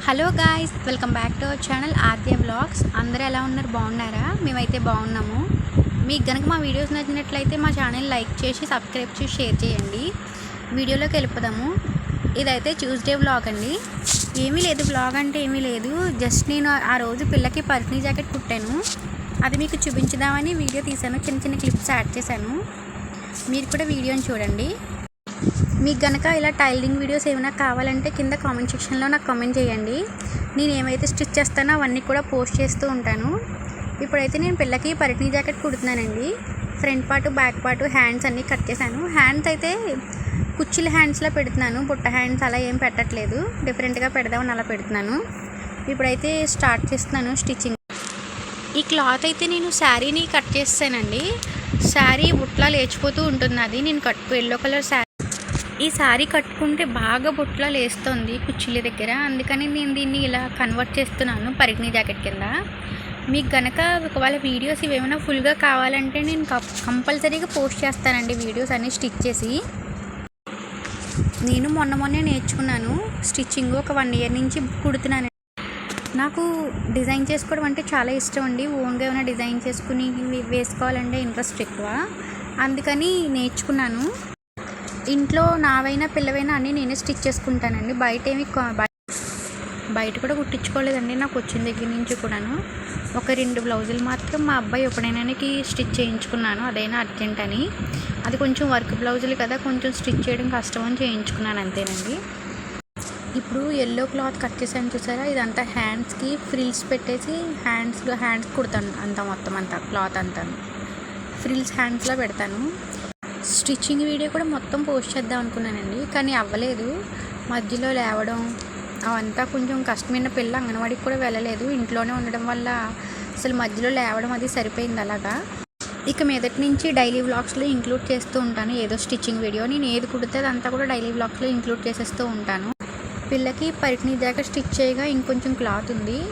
Hello guys welcome back to our channel RK blogs. అందరూ ఎలా ఉన్నారు? బాగున్నారా? మేమైతే బాగున్నాము. మీకు కనుక మా వీడియోస్ నచ్చినట్లయితే మా ఛానల్ లైక్ చేసి సబ్స్క్రైబ్ చేసి షేర్ చేయండి. వీడియోలోకి వెళ్ళిపోదాము. ఇదైతే ట్యూస్డే వ్లాగ్ అండి. ఏమీ లేదు బ్లాగ్ అంటే ఏమీ లేదు. జస్ట్ నేను ఆ రోజు పిల్లకి పర్ఫ్నీ జాకెట్ కుట్టాను. అది మీకు చూపించుదామని వీడియో తీశాను. చిన్న చిన్న క్లిప్స్ యాడ్ చేశాను. మీరు కూడా వీడియోని చూడండి. మీకు గనక ఇలా టైలరింగ్ వీడియోస్ ఏమైనా కావాలంటే కింద కామెంట్ సెక్షన్లో నాకు కామెంట్ చేయండి. నేను ఏమైతే స్టిచ్ చేస్తానో అవన్నీ కూడా పోస్ట్ చేస్తూ ఉంటాను. ఇప్పుడైతే నేను పిల్లకి పరిటిని jacket కుడుతున్నానండి. Front part back part hands అన్నీ కట్ చేశాను. హ్యాండ్స్ అయితే కుచ్చిల హ్యాండ్స్లో పెడుతున్నాను. బుట్ట హ్యాండ్స్ అలా ఏం పెట్టట్లేదు. డిఫరెంట్గా పెడదామని అలా పెడుతున్నాను. ఇప్పుడైతే స్టార్ట్ చేస్తున్నాను స్టిచ్చింగ్. ఈ క్లాత్ అయితే నేను శారీని కట్ చేస్తానండి. శారీ బుట్లా లేచిపోతూ ఉంటుంది అది నేను కట్ ఎల్లో కలర్ శారీ ఈ శారీ కట్టుకుంటే బాగా బుట్లా లేస్తుంది కుచ్చిళ్ళ దగ్గర. అందుకని నేను దీన్ని ఇలా కన్వర్ట్ చేస్తున్నాను పరిగ్ని జాకెట్ కింద. మీకు గనక ఒకవేళ వీడియోస్ ఇవేమైనా ఫుల్గా కావాలంటే నేను కంపల్సరీగా పోస్ట్ చేస్తానండి వీడియోస్ అన్నీ స్టిచ్ చేసి. నేను మొన్న మొన్నే నేర్చుకున్నాను స్టిచ్చింగ్ ఒక వన్ ఇయర్ నుంచి కుడుతున్నాను. నాకు డిజైన్ చేసుకోవడం అంటే చాలా ఇష్టం అండి. ఓన్గా ఏమైనా డిజైన్ చేసుకుని వేసుకోవాలంటే ఇంట్రెస్ట్ ఎక్కువ. అందుకని నేర్చుకున్నాను. ఇంట్లో నావైనా పిల్లవైనా అన్నీ నేనే స్టిచ్ చేసుకుంటానండి. బయట ఏమి బయట కూడా కుట్టించుకోలేదండి నాకు వచ్చిన దగ్గర నుంచి కూడాను. ఒక రెండు బ్లౌజులు మాత్రం మా అబ్బాయి ఎప్పుడైనానికి స్టిచ్ చేయించుకున్నాను. అదైనా అర్జెంట్ అని. అది కొంచెం వర్క్ బ్లౌజులు కదా కొంచెం స్టిచ్ చేయడం కష్టం అని చేయించుకున్నాను అంతేనండి. ఇప్పుడు ఎల్లో క్లాత్ కట్ చేసాను చూసారా? ఇదంతా హ్యాండ్స్కి ఫ్రిల్స్ పెట్టేసి హ్యాండ్స్లో హ్యాండ్స్ కుడతాను అంతా మొత్తం అంతా క్లాత్ అంతా ఫ్రిల్స్ హ్యాండ్స్లో పెడతాను. స్టిచ్చింగ్ వీడియో కూడా మొత్తం పోస్ట్ చేద్దాం అనుకున్నానండి కానీ అవ్వలేదు. మధ్యలో లేవడం అవంతా కొంచెం కష్టమైన పిల్ల అంగన్వాడికి కూడా వెళ్ళలేదు. ఇంట్లోనే ఉండడం వల్ల అసలు మధ్యలో లేవడం అది సరిపోయింది అలాగా. ఇక మీదటి నుంచి డైలీ వ్లాగ్స్లో ఇంక్లూడ్ చేస్తూ ఉంటాను ఏదో స్టిచ్చింగ్ వీడియో. నేను ఏది కుడితే అదంతా కూడా డైలీ వ్లాగ్స్లో ఇంక్లూడ్ చేసేస్తూ ఉంటాను. పిల్లకి పరిటిని దాకా స్టిచ్ చేయగా ఇంకొంచెం క్లాత్ ఉంది.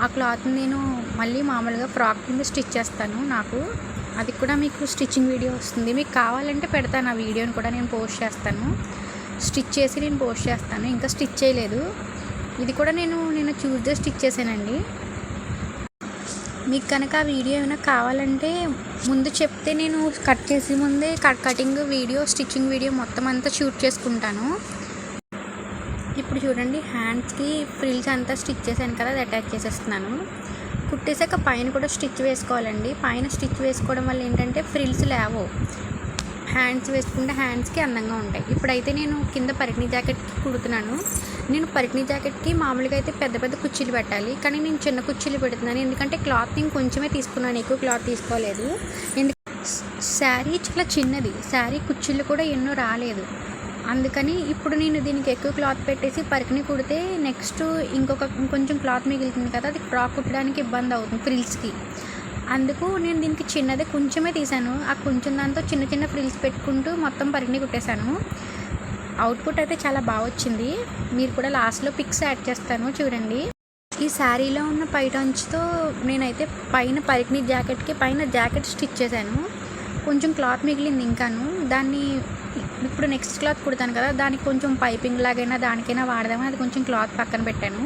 ఆ క్లాత్ నేను మళ్ళీ మామూలుగా ఫ్రాక్ కింద స్టిచ్ చేస్తాను నాకు. అది కూడా మీకు స్టిచ్చింగ్ వీడియో వస్తుంది. మీకు కావాలంటే పెడతాను ఆ వీడియోని కూడా నేను పోస్ట్ చేస్తాను. స్టిచ్ చేసి నేను పోస్ట్ చేస్తాను. ఇంకా స్టిచ్ చేయలేదు. ఇది కూడా నేను నేను ట్యూస్డే స్టిచ్ చేశానండి. మీకు కనుక ఆ వీడియో ఏమైనా కావాలంటే ముందు చెప్తే నేను కట్ చేసే ముందే cut cutting video stitching video మొత్తం అంతా షూట్ చేసుకుంటాను. ఇప్పుడు చూడండి హ్యాండ్స్కి ఫ్రిల్స్ అంతా స్టిచ్ చేశాను కదా అది అటాచ్ చేసేస్తున్నాను. కుట్టేశాక పైన కూడా స్టిచ్ వేసుకోవాలండి. పైన స్టిచ్ వేసుకోవడం వల్ల ఏంటంటే ఫ్రిల్స్ లేవో. హ్యాండ్స్ వేసుకుంటే హ్యాండ్స్కి అందంగా ఉంటాయి. ఇప్పుడైతే నేను కింద పరికిణి జాకెట్కి కుడుతున్నాను. నేను పరికిణి జాకెట్కి మామూలుగా అయితే పెద్ద పెద్ద కుర్చీలు పెట్టాలి. కానీ నేను చిన్న కుర్చీలు పెడుతున్నాను. ఎందుకంటే క్లాత్ నేను కొంచెమే తీసుకున్నాను. ఎక్కువ క్లాత్ తీసుకోలేదు. ఎందుకంటే శారీ చాలా చిన్నది. శారీ కుర్చీలు కూడా ఎన్నో రాలేదు. అందుకని ఇప్పుడు నేను దీనికి ఎక్కువ క్లాత్ పెట్టేసి పరికిని కుడితే నెక్స్ట్ ఇంకొక ఇంకొంచెం క్లాత్ మిగులుతుంది కదా అది ఫ్రాక్ కుట్టడానికి ఇబ్బంది అవుతుంది ఫ్రిల్స్కి. అందుకు నేను దీనికి చిన్నదే కొంచెమే తీసాను. ఆ కొంచెం దాంతో చిన్న చిన్న ఫ్రిల్స్ పెట్టుకుంటూ మొత్తం పరికిని కుట్టేశాను. అవుట్పుట్ అయితే చాలా బాగా వచ్చింది. మీరు కూడా లాస్ట్లో పిక్స్ యాడ్ చేస్తాను చూడండి. ఈ శారీలో ఉన్న పైటంచుతో నేనైతే పైన పరికిని జాకెట్కి పైన జాకెట్ స్టిచ్ చేశాను. కొంచెం క్లాత్ మిగిలింది ఇంకాను. దాన్ని ఇప్పుడు నెక్స్ట్ క్లాత్ కుడతాను కదా దానికి కొంచెం పైపింగ్ లాగైనా దానికైనా వాడదామని అది కొంచెం క్లాత్ పక్కన పెట్టాను.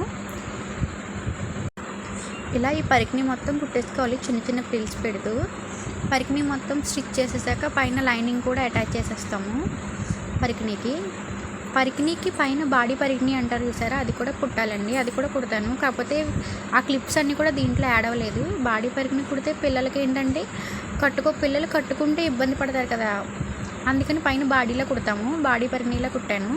ఇలా ఈ పరికిని మొత్తం కుట్టేసుకోవాలి చిన్న చిన్న ఫ్రిల్స్ పెడుతూ. పరికిని మొత్తం స్టిచ్ చేసేసాక పైన లైనింగ్ కూడా అటాచ్ చేసేస్తాము పరికినికి పరికినీకి పైన బాడీ పరికిణి అంటారు చూసారా? అది కూడా కుట్టాలండి. అది కూడా కుడతాను. కాకపోతే ఆ క్లిప్స్ అన్నీ కూడా దీంట్లో యాడ్ అవ్వలేదు. బాడీ పరికిణి కుడితే పిల్లలకి ఏంటంటే కట్టుకో పిల్లలు కట్టుకుంటే ఇబ్బంది పడతారు కదా. అందుకని పైన బాడీలో కుడతాము. బాడీ పరికినీలో కుట్టాను.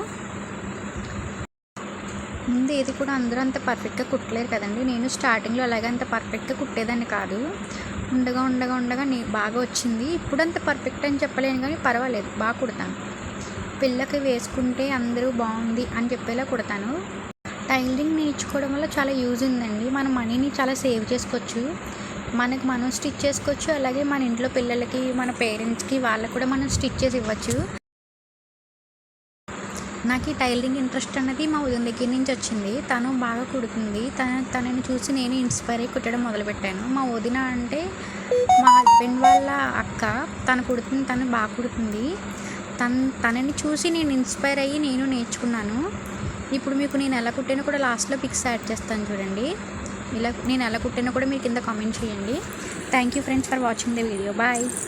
ముందు ఏది కూడా అందరూ అంత పర్ఫెక్ట్గా కుట్టలేరు కదండి. నేను స్టార్టింగ్లో అలాగే అంత పర్ఫెక్ట్గా కుట్టేదాన్ని కాదు. ఉండగా ఉండగా ఉండగా నే బాగా వచ్చింది. ఇప్పుడు అంత పర్ఫెక్ట్ అని చెప్పలేను కానీ పర్వాలేదు. బాగా కుడతాను. పిల్లకి వేసుకుంటే అందరూ బాగుంది అని చెప్పేలా కుడతాను. టైలరింగ్ నేర్చుకోవడం వల్ల చాలా యూజ్ ఉందండి. మన మనీని చాలా సేవ్ చేసుకోవచ్చు. మనకు మనం స్టిచ్ చేసుకోవచ్చు. అలాగే మన ఇంట్లో పిల్లలకి మన పేరెంట్స్కి వాళ్ళకు కూడా మనం స్టిచ్ చేసి ఇవ్వచ్చు. నాకు ఈ టైలరింగ్ ఇంట్రెస్ట్ అన్నది మా ఉదయం దగ్గర నుంచి వచ్చింది. తను బాగా కుడుతుంది. తన తనని చూసి నేను ఇన్స్పైర్ అయ్యి కుట్టడం మొదలుపెట్టాను. మా వదిన అంటే మా హస్బెండ్ వాళ్ళ అక్క తను కుడుతుంది తను బాగా కుడుతుంది. తన తనని చూసి నేను ఇన్స్పైర్ అయ్యి నేను నేర్చుకున్నాను. ఇప్పుడు మీకు నేను ఎలా కుట్టానో కూడా లాస్ట్లో పిక్స్ యాడ్ చేస్తాను చూడండి. ఇలా నేను ఎలా కుట్టానో కూడా మీరు కింద కామెంట్ చేయండి. Thank you friends for watching the video. Bye.